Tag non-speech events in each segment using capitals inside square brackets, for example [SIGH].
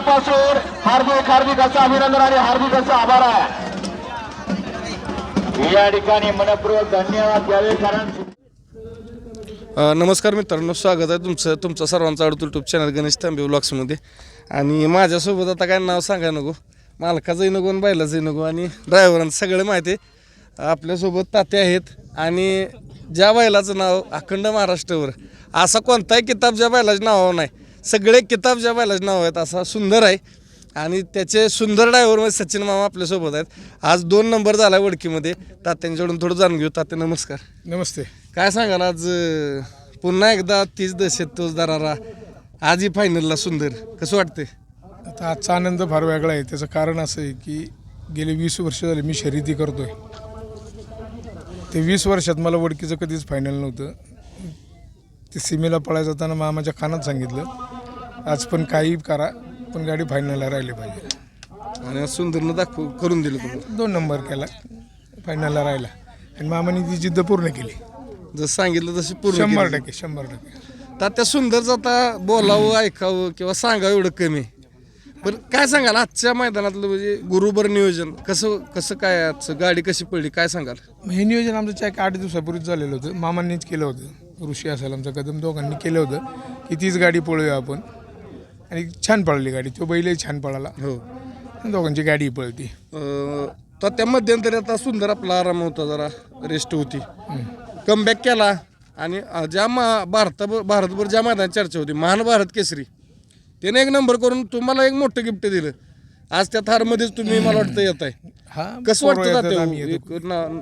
मनापासून हार्दिक हार्दिक असं अभिनंदन आणि हार्दिक असं आभार आहे. या ठिकाणी मनपूर्वक धन्यवाद द्यावे कारण अ, नमस्कार मित्रांनो स्वागत आहे तुमचं तुमचं सर्वांचं आवडतो यूट्यूब चॅनल गणेश तांबे ब्लॉग्समध्ये आणि माझ्यासोबत आता काय नाव सांगा नको मालकाचंही नको आणि बैलाचंही नको आणि ड्रायव्हरांचं सगळं माहिती आहे. आपल्यासोबत ताते आहेत आणि ज्या बैलाचं नाव अखंड महाराष्ट्रावर असा कोणताही किताब ज्या बैलाच्या नावावर नाही सगळे किताब ज्या बैलाचे नाव आहेत असा सुंदर आहे. आणि त्याचे सुंदर ड्रायव्हरमध्ये सचिन मामा आपल्यासोबत आहेत. आज दोन नंबर झाला वडकीमध्ये तात्यांच्याकडून थोडं जाणून घेऊ. तात्या नमस्कार. नमस्ते. काय सांगाल आज अं, पुन्हा एकदा तीस दशेत तोच दरारा. आजही फायनलला सुंदर. कसं वाटतंय? आता आजचा आनंद फार वेगळा आहे. त्याचं कारण असं आहे की गेले वीस वर्ष झाले मी शर्यती करतोय. ते वीस वर्षात मला वडकीचं कधीच फायनल नव्हतं. ते सीमेला पळायचं जाताना मामाच्या कानात सांगितलं आज पण काही करा पण गाडी फायनलला राहिली पाहिजे. आणि आज सुंदरनं दाखव करून दिलं तुम्हाला दोन नंबर केला फायनलला राहिला. आणि मामाने ती जिद्द पूर्ण केली. जसं सांगितलं तशी पूर्ण शंभर केली. टक्के शंभर टक्के. तर त्या सुंदरचं आता बोलावं ऐकावं किंवा सांगावं एवढं कमी. पण काय सांगाल आजच्या मैदानातलं म्हणजे गुरुबर नियोजन कसं कसं काय आजचं गाडी कशी पडली काय सांगाल? मग हे नियोजन आमचं चाय आठ दिवसापूर्वीच झालेलं होतं. मामांनीच केलं होतं. ऋषी असेल आमचा कदम. दोघांनी केलं होतं की तीच गाडी पळूया आपण. आणि छान पळली गाडी. तो बैलही छान पळाला. हो. दोघांची गाडी पळती. तर त्या मध्यंतरी आता सुंदर आपला आराम होता जरा. रेस्ट होती. कमबॅक केला. आणि ज्या मा भारत भारतभर ज्या मैदानात चर्चा होती महान भारत केसरी. त्याने एक नंबर करून तुम्हाला एक मोठं गिफ्ट दिलं. आज त्या थारमध्येच तुम्ही मला वाटतं येत आहे. हा कसं वाटतं हो?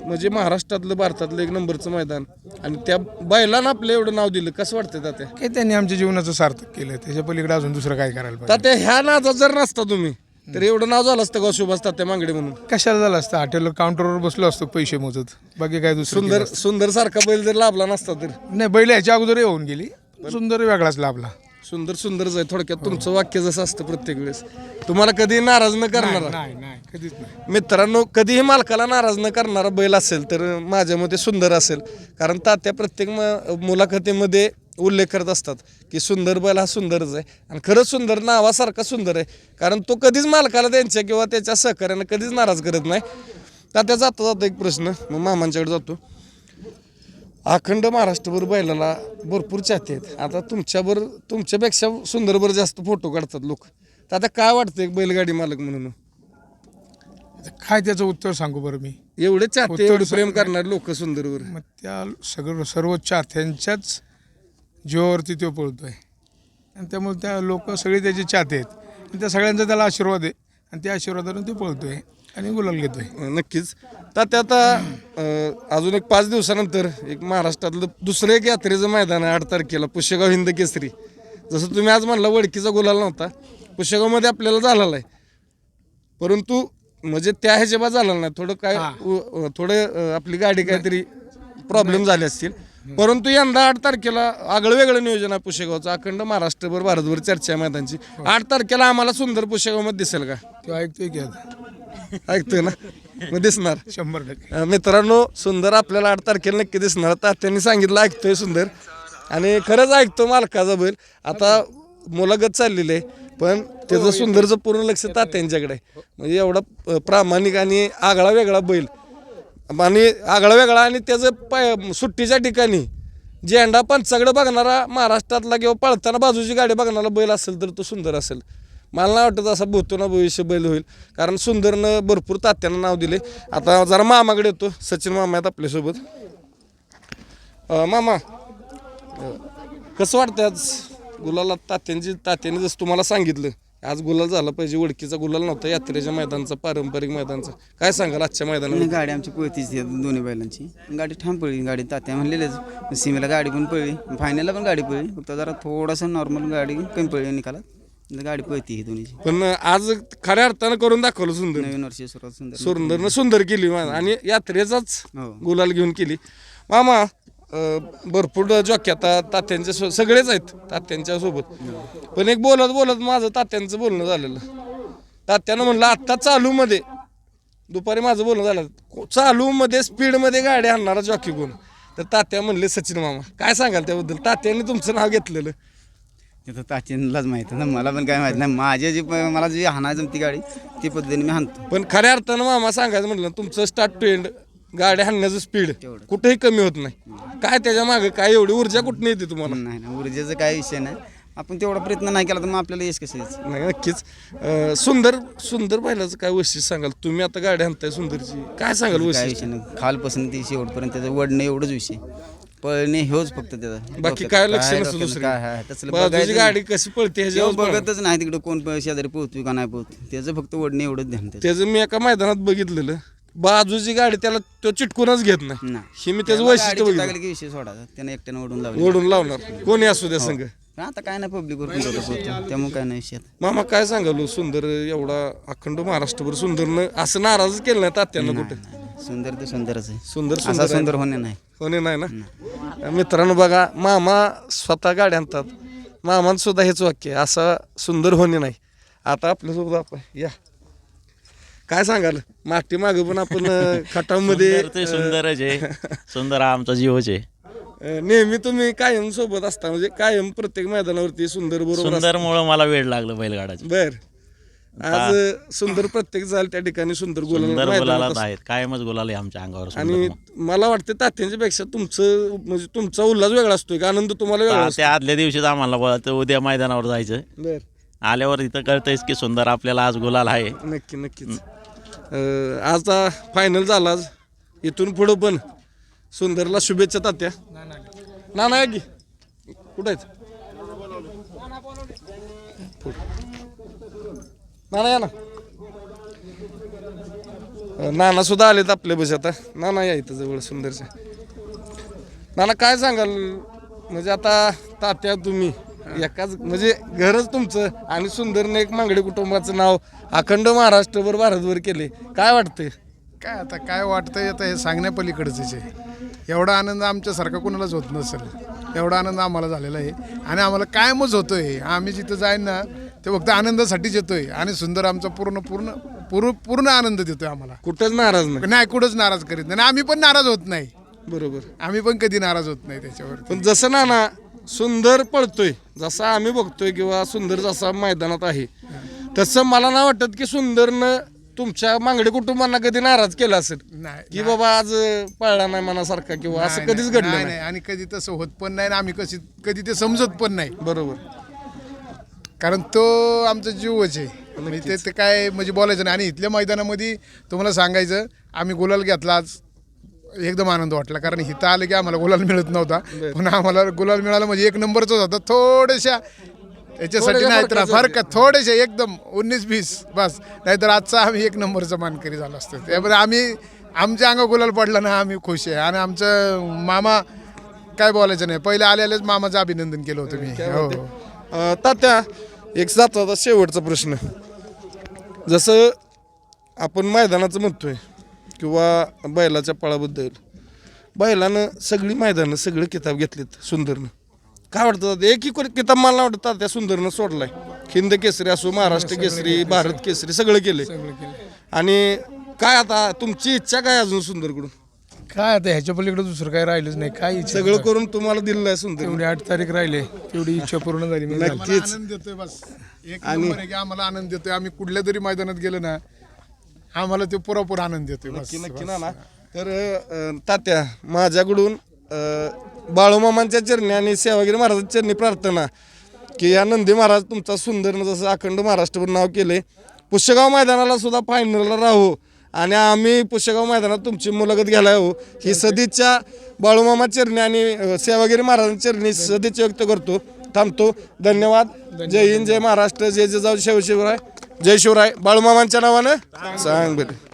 म्हणजे महाराष्ट्रातलं भारतातलं एक नंबरचं मैदान. आणि त्या बैलांना आपलं एवढं नाव दिलं कसं वाटतं तात्या? काय त्यांनी आमच्या जीवनाचं सार्थक केलं त्याच्या पलीकडे अजून दुसरं काय करायला तात्या ह्या नादात जर नसता तुम्ही तर एवढं नाव झालं असतं का सुभाष तात्या मांगडे म्हणून? कशाला झालं असतं? हॉटेलवर काउंटरवर बसलो असतो पैसे मोजत. बाकी काय दुसरं सुंदर सुंदर सारखा बैल जर लाभला नसता तर. नाही बैल ह्याच्या अगोदर येऊन गेली. सुंदर वेगळाच लाभला. सुंदर सुंदरच आहे. थोडक्यात तुमचं वाक्य जसं असतं प्रत्येक वेळेस. तुम्हाला कधी नाराज न करणारा. नाही नाही कधीच नाही. मित्रांनो कधीही मालकाला नाराज न करणारा बैल असेल तर माझ्या मते सुंदर असेल. कारण तात्या प्रत्येक म- मुलाखतीमध्ये उल्लेख करत असतात की सुंदर बैल हा सुंदरच आहे. आणि खरंच सुंदर नावासारखा सुंदर आहे. कारण तो कधीच मालकाला त्यांच्या किंवा त्याच्या सहकार्यानं कधीच नाराज करत नाही. तात्या जाता जाता एक प्रश्न मग मामांच्याकडे जातो. अखंड महाराष्ट्रभर बैलाला भरपूर चाहते आहेत. आता तुमच्यावर तुमच्यापेक्षा सुंदरभर जास्त फोटो काढतात लोक. तर आता काय वाटतं एक बैलगाडी मालक म्हणून? काय त्याचं उत्तर सांगू बरं मी? एवढे चाहते एवढे प्रेम करणारे लोक सुंदरवर मग त्या सगळं सर्व चाहत्यांच्याच जीवावरती तो पळतोय. आणि त्यामुळे त्या लोक सगळे त्याचे चाहते आहेत. आणि त्या सगळ्यांचा त्याला आशीर्वाद आहे. आणि त्या आशीर्वादाने तो पळतोय. आणि गुलाल घेतोय. नक्कीच. तर ते आता अं, अजून एक पाच दिवसानंतर एक महाराष्ट्रातलं दुसरं एक यात्रेचं मैदान आहे आठ तारखेला पुष्यगाव हिंद केसरी. जसं तुम्ही आज म्हणला वडकीचा गुलाल नव्हता. पुष्यगावमध्ये आपल्याला झालेला आहे. परंतु म्हणजे त्या ह्याच्या झाला नाही. थोडं काय उ- अ, थोडं अ, आपली गाडी काहीतरी प्रॉब्लेम झाले असतील. परंतु यंदा आठ तारखेला आगळं वेगळं नियोजन आहे पुशेगावचं. अखंड महाराष्ट्रभर भारतभर चर्चा आहे मैदानची. आठ तारखेला आम्हाला सुंदर पुशेगावमध्ये दिसेल का? तो ऐकतोय की आता. ऐकतोय ना? मग दिसणार. शंभर टक्के. अ, मित्रांनो सुंदर आपल्याला आठ तारखेला नक्की दिसणार. तात्यांनी सांगितलं ऐकतोय सुंदर. आणि खरंच ऐकतो मालकाचा बैल. आता मुलागत चाललेली आहे पण त्याचं सुंदरचं पूर्ण लक्ष तात्यांच्याकडे आहे. म्हणजे एवढा अ, प्रामाणिक आणि आगळा वेगळा बैल. आणि आगळा वेगळा आणि त्याचं पाय सुट्टीच्या ठिकाणी झेंडा पंचाकडे बघणारा महाराष्ट्रातला किंवा पळताना बाजूची गाडी बघणारा बैल असेल तर तो सुंदर असेल. मला नाही वाटत असा भूतो ना भविष्य बैल होईल. कारण सुंदरनं भरपूर तात्यांना नाव दिले आता जरा मामाकडे येतो. सचिन मामा आहेत आपल्यासोबत. मामा कसं वाटतं आज गुलाला तात्यांची तात्याने जसं तुम्हाला सांगितलं आज गुलाल झाला पाहिजे. वडकीचा गुलाल नव्हता. यात्रेच्या मैदानचा पारंपरिक मैदानचा. काय सांगाल आजच्या मैदानात गाडी आमची पळतीच दोन्ही बैलांची. गाडी ठाम पळली. गाडी तात्या म्हणलेलेच. सीमेला गाडी पण पळली. फायनलला पण गाडी पळली. फक्त जरा थोडासा नॉर्मल गाडी कमी पळली निकालात. गाडी पळती ही दोन्हीची. पण आज खऱ्या अर्थानं करून दाखवलं सुंदर. नवीन वर्षी सुरुवात सुंदर. सुंदरनं सुंदर केली मा- आणि यात्रेचाच हो. गुलाल घेऊन केली. मामा अं, भरपूर जॉकी आता तात्यांच्या सो- सगळेच आहेत तात्यांच्या सोबत. पण एक बोलत बोलत माझं तात्यांचं बोलणं झालेलं. तात्यानं म्हणलं आत्ता चालूमध्ये दुपारी माझं बोलणं झालं चालूमध्ये स्पीडमध्ये गाडी आणणारा जॉकी कोण? तर तात्या म्हणले सचिन मामा. काय सांगाल त्याबद्दल? तात्यांनी तुमचं नाव घेतलेलं. ते तर ताचीनलाच माहिती ना. मला पण काय माहीत नाही. माझ्या जी प- मला जी हाना जमती गाडी ती पद्धतीने मी हाणतो. पण खऱ्या अर्थानं मामा सांगायचं म्हटलं तुमचं स्टार्ट ट्रेंड गाडी हाणण्याचं स्पीड कुठेही कमी होत नाही. काय त्याच्यामागे काय एवढी ऊर्जा कुठून येते तुम्हाला? नाही ना ऊर्जेचा काय विषय नाही. आपण तेवढा प्रयत्न नाही केला तर मग आपल्याला यश कसं यायचं नाही नक्कीच. अं, सुंदर सुंदर बैलाचं काय वैशिष्ट्य सांगाल? तुम्ही आता गाडी आणताय सुंदरची. काय सांगाल काय वैशिष्ट्य? विषय नाही. खालपासून ती शेवटपर्यंत त्याचं वडणं एवढंच विषय. पळणे हेच फक्त त्याचा. बाकी काय लक्ष नसतं डोक्यात दुसरं काय आहे, तसलं बाजूची बघायचं गाडी. कशी पळते ह्याच्यावर बघतच नाही तिकडे कोण प- शेजारी पोहतोय का नाही पोहत त्याचं फक्त वडणे एवढंच ध्यान त्याचं. त्याचं मी एका मैदानात बघितलेलं. बाजूची गाडी त्याला तो चिटकूनच घेत नाही. नाही. हे मी त्याचं त्याला वैशिष्ट्य गाडीची बघितलं. टाकली की विषय सोडायचा. त्याने एकट्यानं ओढून लावली. ओढून लावणार. कोणी असू द्या संघ. आता काय नाही होतं पोहतो त्यामुळे काय नाही विषय. मामा काय सांगालो सुंदर एवढा अखंड महाराष्ट्रभर सुंदरनं असं नाराज केलं नाही तात्यानं कुठं? सुंदर ते सुंदरच आहे. सुंदर असा सुंदर सुंदर होणे नाही. कोणी नाही ना? मित्रांनो बघा मामा स्वतः गाडी आणतात. मामांचं सुद्धा हेच वाक्य आहे, असा सुंदर होणे नाही. आता आपल्यासोबत आपण या. काय सांगाल? मागटी माग पण आपण अं, [LAUGHS] खटामध्ये सुंदर ते सुंदरच आहे. सुंदर हा आमचा जीवच आहे. अं, नेहमी तुम्ही कायम सोबत असता म्हणजे कायम प्रत्येक मैदानावरती सुंदर बरोबर सुंदर मुळे मला वेळ लागलं बैलगाडाचं बर. आज सुंदर प्रत्येक झाल त्या ठिकाणी सुंदर सुंदर गोला गुलालात आहेत कायमच गुलाल आहे आमच्या अंगावर सुंदर आणि मग. मला वाटतं तात्यांच्या पेक्षा तुमचं म्हणजे तुमचा उल्हास वेगळा असतोय का आनंद तुम्हाला वेगळा ता- असतो त्या आदल्या दिवशीच आम्हाला बोलायचं उद्या मैदानावर जायचं बर. आल्यावर इथं कळतंयच की सुंदर आपल्याला आज गुलाल आहे. नक्की नक्कीच. अं, आता फायनल झाला आज. इथून पुढं पण सुंदरला शुभेच्छा तात्या. ना ना की. कुठं आहेत? नाना या ना. नाना सुद्धा आलेत आपल्या बस आता. नाना या इथं जवळ सुंदरच्या. नाना काय सांगाल? म्हणजे आता तात्या तुम्ही एकाच म्हणजे घरच तुमचं आणि सुंदरने एक मांगडे कुटुंबाचं नाव अखंड महाराष्ट्रभर भारतभर केले. काय वाटतंय? काय आता काय वाटतंय आता हे सांगण्यापलीकडंच आहे एवढा आनंद आमच्यासारखा कोणालाच होत नसेल. एवढा आनंद आम्हाला झालेला आहे. आणि आम्हाला कायमच होतोय. आम्ही जिथं जाईन ना ते फक्त आनंदासाठीच येतोय. आणि सुंदर आमचा पूर्ण पूर्ण पूर्ण पूर्ण आनंद देतोय आम्हाला. कुठंच नाराज नाही. नाही कुठंच नाराज करीत नाही. आणि आम्ही पण नाराज होत नाही. बरोबर. आम्ही पण कधी नाराज होत नाही त्याच्यावर पण जसं नाना सुंदर पळतोय. जसा आम्ही बघतोय किंवा सुंदर जसा मैदानात आहे तसं मला नाही वाटत की सुंदरनं तुमच्या मांगडे कुटुंबांना कधी नाराज केला असेल? नाही की बाबा आज पळला नाही मनासारखा किंवा असं नाही, कधीच घडलं नाही नाही? नाही. आणि कधी तसं होत पण नाही आणि आम्ही कशी कधी ते समजत पण नाही. बरोबर. कारण तो आमचा जीवच आहे. म्हणजे ते ते काय म्हणजे बोलायचं नाही. आणि इथल्या मैदानामध्ये तुम्हाला सांगायचं आम्ही गुलाल घेतला आज. एकदम आनंद वाटला. कारण इथं आलं की आम्हाला गुलाल मिळत नव्हता. पण आम्हाला गुलाल मिळाला म्हणजे एक नंबरचाच होता. थोड्याशा याच्यासाठी नाही तर फरक थोडेसे एकदम उन्नीस वीस बस. नाहीतर आजचा आम्ही एक नंबरचा मानकरी झालो असतो. त्यामुळे आम्ही आमच्या अंगा गुलाल पडला ना आम्ही खुश आहे. आणि आमचं मामा काय बोलायचं नाही. पहिले आले आलेच मामाचं अभिनंदन केलं होतं मी. हो हो. अं, तात्या एक जाता शेवटचा प्रश्न. जसं आपण मैदानाचं म्हणतोय किंवा बैलाच्या पळाबद्दल बैलानं सगळी मैदानं सगळे किताब घेतलेत सुंदरनं. काय वाटतं तात्या? एकही कोणी किताब मला वाटतं तात्या सुंदरनं सोडलाय. हिंद केसरी असो महाराष्ट्र केसरी भारत केसरी सगळं केले आणि काय आता तुमची इच्छा काय अजून सुंदरकडून? काय आता ह्याच्या पलीकडे दुसरं काय राहिलंच नाही. काय इच्छा सगळं करून तुम्हाला दिलेलं आहे सुंदर. तेवढी आठ तारीख राहिले तेवढी इच्छा पूर्ण झाली म्हणजे झाली. नक्कीच. आनंद देतोय बस. एक नंबर आहे की आम्हाला आनंद देतोय. आम्ही कुठल्या तरी मैदानात गेलो ना आम्हाला ते पुरापूर आनंद देतोय बस नक्की नक्की ना ना तर अं, तात्या माझ्याकडून बाळूमामांच्या चरणी आणि सेवागिरी महाराजांच्या चरणी प्रार्थना की या नंदी महाराज तुमचा सुंदरनं जसं अखंड महाराष्ट्रभर नाव केले. पुष्यगाव मैदानाला सुद्धा फायनलला राहू आणि आम्ही पुष्यगाव मैदानात तुमची मुलाखत घ्यायला येऊ. ही सदिच्छा बाळूमामा चरणी आणि सेवागिरी महाराजांच्या चरणी सदिच्छा व्यक्त करतो. थांबतो. धन्यवाद. जय हिंद जय महाराष्ट्र जय जय जाऊ शिवशिवराय जय शिवराय. बाळूमामांच्या नावानं सांग बरं.